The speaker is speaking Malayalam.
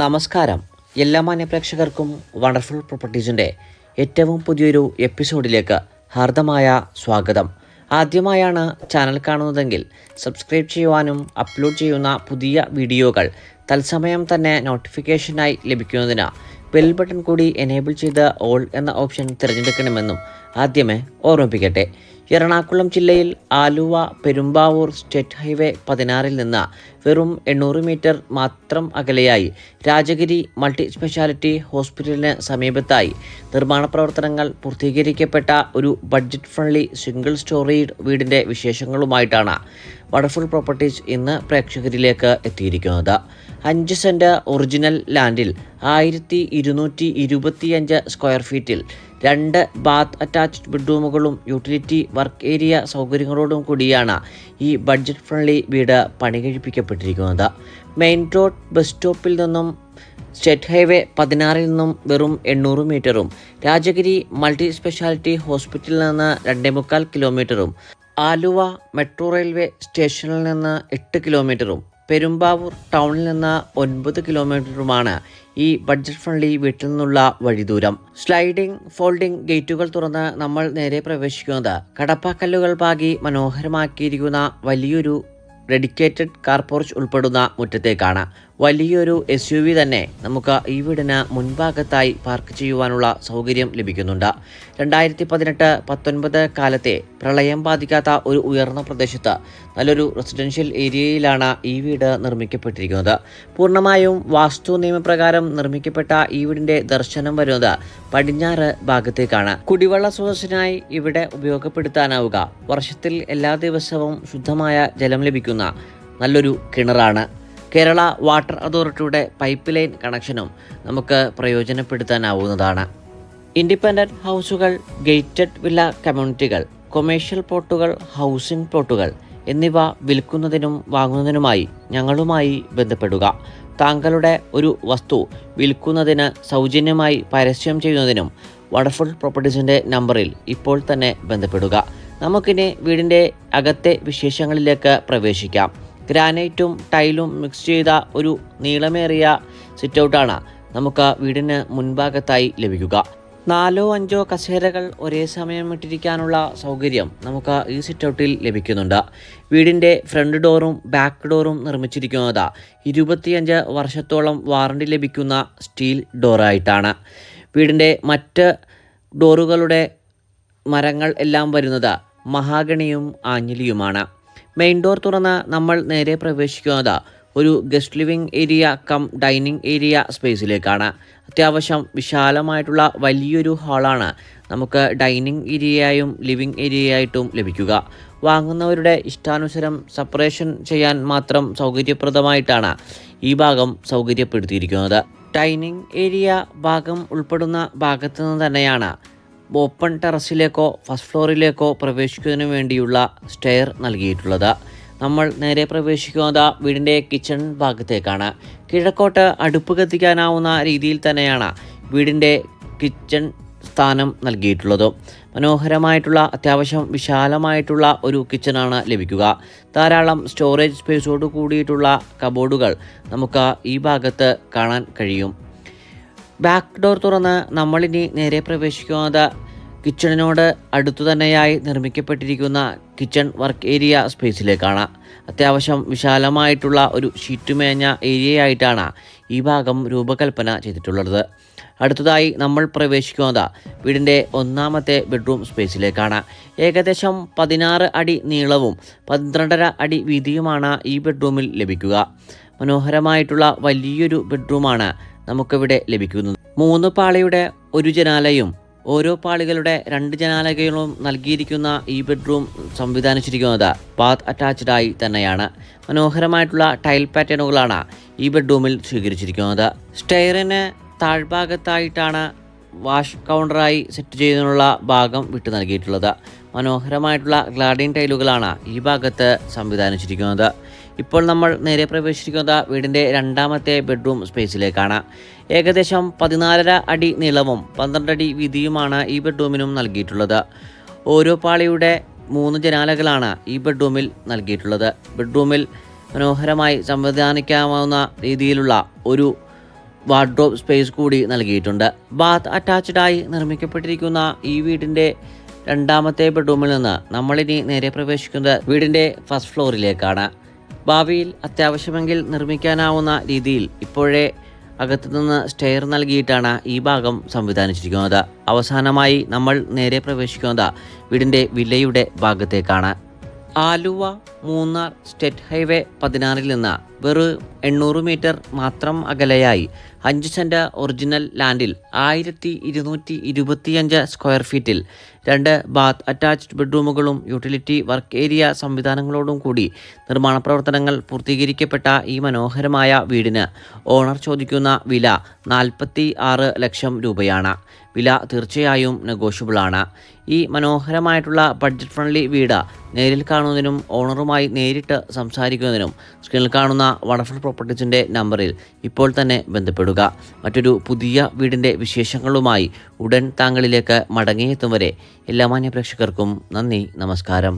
നമസ്കാരം. എല്ലാ മാന്യ പ്രേക്ഷകർക്കും വണ്ടർഫുൾ പ്രോപ്പർട്ടീസിന്റെ ഏറ്റവും പുതിയൊരു എപ്പിസോഡിലേക്ക് ഹാർദമായ സ്വാഗതം. ആദ്യമായാണ് ചാനൽ കാണുന്നതെങ്കിൽ സബ്സ്ക്രൈബ് ചെയ്യുവാനും അപ്ലോഡ് ചെയ്യുന്ന പുതിയ വീഡിയോകൾ തത്സമയം തന്നെ നോട്ടിഫിക്കേഷനായി ലഭിക്കുന്നതിന് ബെൽ ബട്ടൺ കൂടി എനേബിൾ ചെയ്ത് ഓൾ എന്ന ഓപ്ഷൻ തിരഞ്ഞെടുക്കണമെന്നും ആദ്യമേ ഓർമ്മിപ്പിക്കട്ടെ. എറണാകുളം ജില്ലയിൽ ആലുവ പെരുമ്പാവൂർ സ്റ്റേറ്റ് ഹൈവേ പതിനാറിൽ നിന്ന് വെറും എണ്ണൂറ് മീറ്റർ മാത്രം അകലെയായി രാജഗിരി മൾട്ടി സ്പെഷ്യാലിറ്റി ഹോസ്പിറ്റലിന് സമീപത്തായി. നിർമ്മാണ പ്രവർത്തനങ്ങൾ പൂർത്തീകരിക്കപ്പെട്ട ഒരു ബഡ്ജറ്റ് ഫ്രണ്ട്ലി സിംഗിൾ സ്റ്റോറേജ് വീടിന്റെ വിശേഷങ്ങളുമായിട്ടാണ്. വണ്ടർഫുൾ പ്രോപ്പർട്ടീസ് ഇന്ന് പ്രേക്ഷകരിലേക്ക് എത്തിയിരിക്കുന്നത്. അഞ്ച് സെന്റ് ഒറിജിനൽ ലാൻഡിൽ ആയിരത്തി ഇരുന്നൂറ്റി ഇരുപത്തിയഞ്ച് സ്ക്വയർ ഫീറ്റിൽ രണ്ട് ബാത്ത് അറ്റാച്ച്ഡ് ബെഡ്റൂമുകളും യൂട്ടിലിറ്റി വർക്ക് ഏരിയ സൗകര്യങ്ങളോടും കൂടിയാണ് ഈ ബഡ്ജറ്റ് ഫ്രണ്ട്ലി വീട് പണി കഴിപ്പിക്കപ്പെട്ടിരിക്കുന്നത്. മെയിൻ റോഡ് ബസ് സ്റ്റോപ്പിൽ നിന്നും സ്റ്റേറ്റ് ഹൈവേ പതിനാറിൽ നിന്നും വെറും എണ്ണൂറ് മീറ്ററും രാജഗിരി മൾട്ടി സ്പെഷ്യാലിറ്റി ഹോസ്പിറ്റലിൽ നിന്ന് രണ്ടേ മുക്കാൽ കിലോമീറ്ററും ആലുവ മെട്രോ റെയിൽവേ സ്റ്റേഷനിൽ നിന്ന് എട്ട് കിലോമീറ്ററും പെരുമ്പാവൂർ ടൗണിൽ നിന്ന് ഒൻപത് കിലോമീറ്ററുമാണ് ഈ ബഡ്ജറ്റ് ഫ്രണ്ട്ലി വീട്ടിൽ നിന്നുള്ള വഴിദൂരം. സ്ലൈഡിംഗ് ഫോൾഡിംഗ് ഗേറ്റുകൾ തുറന്ന് നമ്മൾ നേരെ പ്രവേശിക്കുന്നത് കടപ്പാക്കല്ലുകൾ പാകി മനോഹരമാക്കിയിരിക്കുന്ന വലിയൊരു ഡെഡിക്കേറ്റഡ് കാർ പോർച്ച് ഉൾപ്പെടുന്ന മുറ്റത്തേക്കാണ്. വലിയൊരു എസ് യു വി തന്നെ നമുക്ക് ഈ വീടിന് മുൻഭാഗത്തായി പാർക്ക് ചെയ്യുവാനുള്ള സൗകര്യം ലഭിക്കുന്നുണ്ട്. രണ്ടായിരത്തി പതിനെട്ട് പത്തൊൻപത് കാലത്തെ പ്രളയം ബാധിക്കാത്ത ഒരു ഉയർന്ന പ്രദേശത്ത് നല്ലൊരു റെസിഡൻഷ്യൽ ഏരിയയിലാണ് ഈ വീട് നിർമ്മിക്കപ്പെട്ടിരിക്കുന്നത്. പൂർണമായും വാസ്തു നിയമപ്രകാരം നിർമ്മിക്കപ്പെട്ട ഈ വീടിന്റെ ദർശനം വരുന്നത് പടിഞ്ഞാറ് ഭാഗത്തേക്കാണ്. കുടിവെള്ള സ്രോതസ്സിനായി ഇവിടെ ഉപയോഗപ്പെടുത്താനാവുക. വർഷത്തിൽ എല്ലാ ദിവസവും ശുദ്ധമായ ജലം ലഭിക്കുന്ന നല്ലൊരു കിണറാണ്. കേരള വാട്ടർ അതോറിറ്റിയുടെ പൈപ്പ് ലൈൻ കണക്ഷനും നമുക്ക് പ്രയോജനപ്പെടുത്താനാവുന്നതാണ്. ഇൻഡിപെൻഡന്റ് ഹൗസുകൾ ഗേറ്റഡ് വില്ല കമ്മ്യൂണിറ്റികൾ കൊമേഴ്ഷ്യൽ പ്ലോട്ടുകൾ ഹൗസിംഗ് പ്ലോട്ടുകൾ എന്നിവ വിൽക്കുന്നതിനും വാങ്ങുന്നതിനുമായി ഞങ്ങളുമായി ബന്ധപ്പെടുക. താങ്കളുടെ ഒരു വസ്തു വിൽക്കുന്നതിന് സൗജന്യമായി പരസ്യം ചെയ്യുന്നതിനും വണ്ടർഫുൾ പ്രോപ്പർട്ടീസിന്റെ നമ്പറിൽ ഇപ്പോൾ തന്നെ ബന്ധപ്പെടുക. നമുക്കിനി വീടിന്റെ അകത്തെ വിശേഷങ്ങളിലേക്ക് പ്രവേശിക്കാം. ഗ്രാനൈറ്റും ടൈലും മിക്സ് ചെയ്ത ഒരു നീളമേറിയ സിറ്റൗട്ടാണ് നമുക്ക് വീടിന് മുൻഭാഗത്തായി ലഭിക്കുക. നാലോ അഞ്ചോ കസേരകൾ ഒരേ സമയം ഇട്ടിരിക്കാനുള്ള സൗകര്യം നമുക്ക് ഈ സിറ്റൗട്ടിൽ ലഭിക്കുന്നുണ്ട്. വീടിന്റെ ഫ്രണ്ട് ഡോറും ബാക്ക് ഡോറും നിർമ്മിച്ചിരിക്കുന്നത് ഇരുപത്തിയഞ്ച് വർഷത്തോളം വാറണ്ടി ലഭിക്കുന്ന സ്റ്റീൽ ഡോറായിട്ടാണ്. വീടിന്റെ മറ്റ് ഡോറുകളുടെ മരങ്ങൾ എല്ലാം വരുന്നത് മഹാഗണിയും ആഞ്ഞിലിയുമാണ്. മെയിൻ ഡോർ തുറന്ന നമ്മൾ നേരെ പ്രവേശിക്കുന്നത് ഒരു guest living area cum dining area സ്പേസിലേക്കാണ് അത്യാവശ്യം വിശാലമായിട്ടുള്ള വലിയൊരു ഹാളാണ് നമുക്ക് ഡൈനിങ് ഏരിയയായും ലിവിംഗ് ഏരിയയായിട്ടും ലഭിക്കുക. വാങ്ങുന്നവരുടെ ഇഷ്ടാനുസരം സെപ്പറേഷൻ ചെയ്യാൻ മാത്രം സൗകര്യപ്രദമായിട്ടാണ് ഈ ഭാഗം സൗകര്യപ്പെടുത്തിയിരിക്കുന്നത്. ഡൈനിങ് ഏരിയ ഭാഗം ഉൾപ്പെടുന്ന ഭാഗത്തു നിന്ന് തന്നെയാണ് ഓപ്പൺ ടെറസിലേക്കോ ഫസ്റ്റ് ഫ്ലോറിലേക്കോ പ്രവേശിക്കുന്നതിന് വേണ്ടിയുള്ള സ്റ്റെയർ നൽകിയിട്ടുള്ളത്. നമ്മൾ നേരെ പ്രവേശിക്കുന്നത് വീടിന്റെ കിച്ചൺ ഭാഗത്തേക്കാണ്. കിഴക്കോട്ട് അടുപ്പ് കത്തിക്കാനാവുന്ന രീതിയിൽ തന്നെയാണ് വീടിന്റെ കിച്ചൺ സ്ഥാനം നൽകിയിട്ടുള്ളത്. മനോഹരമായിട്ടുള്ള അത്യാവശ്യം വിശാലമായിട്ടുള്ള ഒരു കിച്ചണാണ് ലഭിക്കുക. ധാരാളം സ്റ്റോറേജ് സ്പേസോട് കൂടിയിട്ടുള്ള കബോർഡുകൾ നമുക്ക് ഈ ഭാഗത്ത് കാണാൻ കഴിയും. ബാക്ക് ഡോർ തുറന്ന് നമ്മളിനി നേരെ പ്രവേശിക്കുന്നത് കിച്ചണിനോട് അടുത്തു തന്നെയായി നിർമ്മിക്കപ്പെട്ടിരിക്കുന്ന കിച്ചൺ വർക്ക് ഏരിയ സ്പേസിലേക്കാണ് അത്യാവശ്യം വിശാലമായിട്ടുള്ള ഒരു ഷീറ്റ് മേഞ്ഞ ഏരിയയായിട്ടാണ് ഈ ഭാഗം രൂപകൽപ്പന ചെയ്തിട്ടുള്ളത്. അടുത്തതായി നമ്മൾ പ്രവേശിക്കുന്നത് വീടിന്റെ ഒന്നാമത്തെ ബെഡ്റൂം സ്പേസിലേക്കാണ് ഏകദേശം പതിനാറ് അടി നീളവും പന്ത്രണ്ടര അടി വീതിയുമാണ് ഈ ബെഡ്റൂമിൽ ലഭിക്കുക. മനോഹരമായിട്ടുള്ള വലിയൊരു ബെഡ്റൂമാണ് നമുക്കിവിടെ ലഭിക്കുന്നത്. മൂന്ന് പാളിയുടെ ഒരു ജനാലയും ഓരോ പാളികളുടെ രണ്ട് ജനാലകളും നൽകിയിരിക്കുന്ന ഈ ബെഡ്റൂം സംവിധാനിച്ചിരിക്കുന്നത് ബാത്ത് അറ്റാച്ച്ഡ് ആയി തന്നെയാണ്. മനോഹരമായിട്ടുള്ള ടൈൽ പാറ്റേണുകളാണ് ഈ ബെഡ്റൂമിൽ സ്വീകരിച്ചിരിക്കുന്നത്. സ്റ്റെയറിന് താഴ്ഭാഗത്തായിട്ടാണ് വാഷ് കൗണ്ടറായി സെറ്റ് ചെയ്യുന്നതിനുള്ള ഭാഗം വിട്ടു നൽകിയിട്ടുള്ളത്. മനോഹരമായിട്ടുള്ള ഗ്ലാഡിൻ ടൈലുകളാണ് ഈ ഭാഗത്ത് സംവിധാനിച്ചിരിക്കുന്നത്. ഇപ്പോൾ നമ്മൾ നേരെ പ്രവേശിക്കുന്നത് വീടിന്റെ രണ്ടാമത്തെ ബെഡ്റൂം സ്പേസിലേക്കാണ്. ഏകദേശം പതിനാലര അടി നീളവും പന്ത്രണ്ട് അടി വീതിയുമാണ് ഈ ബെഡ്റൂമിനും നൽകിയിട്ടുള്ളത്. ഓരോ പാളിയുടെ മൂന്ന് ജനാലകളാണ് ഈ ബെഡ്റൂമിൽ നൽകിയിട്ടുള്ളത്. ബെഡ്റൂമിൽ മനോഹരമായി സംവിധാനിക്കാവുന്ന രീതിയിലുള്ള ഒരു വാർഡ്രോബ് സ്പേസ് കൂടി നൽകിയിട്ടുണ്ട്. ബാത്ത് അറ്റാച്ച്ഡായി നിർമ്മിക്കപ്പെട്ടിരിക്കുന്ന ഈ വീടിന്റെ രണ്ടാമത്തെ ബെഡ്റൂമിൽ നിന്ന് നമ്മളിനി നേരെ പ്രവേശിക്കുന്നത് വീടിന്റെ ഫസ്റ്റ് ഫ്ലോറിലേക്കാണ്. ഭാവിയിൽ അത്യാവശ്യമെങ്കിൽ നിർമ്മിക്കാനാവുന്ന രീതിയിൽ ഇപ്പോഴേ അകത്തുനിന്ന് സ്റ്റെയർ നൽകിയിട്ടാണ് ഈ ഭാഗം സംവിധാനിച്ചിരിക്കുന്നത്. അവസാനമായി നമ്മൾ നേരെ പ്രവേശിക്കുന്നത് വീടിന്റെ വില്ലയുടെ ഭാഗത്തേക്കാണ്. ആലുവ മൂന്നാർ സ്റ്റേറ്റ് ഹൈവേ പതിനാറിൽ നിന്ന് വെറും എണ്ണൂറ് മീറ്റർ മാത്രം അകലെയായി അഞ്ച് സെന്റ് ഒറിജിനൽ ലാൻഡിൽ ആയിരത്തി ഇരുന്നൂറ്റി ഇരുപത്തിയഞ്ച് സ്ക്വയർ ഫീറ്റിൽ രണ്ട് ബാത്ത് അറ്റാച്ച്ഡ് ബെഡ്റൂമുകളും യൂട്ടിലിറ്റി വർക്ക് ഏരിയ സംവിധാനങ്ങളോടും കൂടി നിർമ്മാണ പ്രവർത്തനങ്ങൾ പൂർത്തീകരിക്കപ്പെട്ട ഈ മനോഹരമായ വീടിന് ഓണർ ചോദിക്കുന്ന വില നാൽപ്പത്തി ലക്ഷം രൂപയാണ്. വില തീർച്ചയായും നെഗോഷ്യബിൾ ആണ്. ഈ മനോഹരമായിട്ടുള്ള ബഡ്ജറ്റ് ഫ്രണ്ട്ലി വീട് നേരിൽ കാണുന്നതിനും ഓണറുമായി നേരിട്ട് സംസാരിക്കുന്നതിനും സ്ക്രീനിൽ കാണുന്ന വണ്ടർഫുൾ പ്രോപ്പർട്ടീസിന്റെ നമ്പറിൽ ഇപ്പോൾ തന്നെ ബന്ധപ്പെടുക. മറ്റൊരു പുതിയ വീടിന്റെ വിശേഷങ്ങളുമായി ഉടൻ താങ്കളിലേക്ക് മടങ്ങിയെത്തും വരെ എല്ലാ മാന്യ പ്രേക്ഷകർക്കും നന്ദി നമസ്കാരം.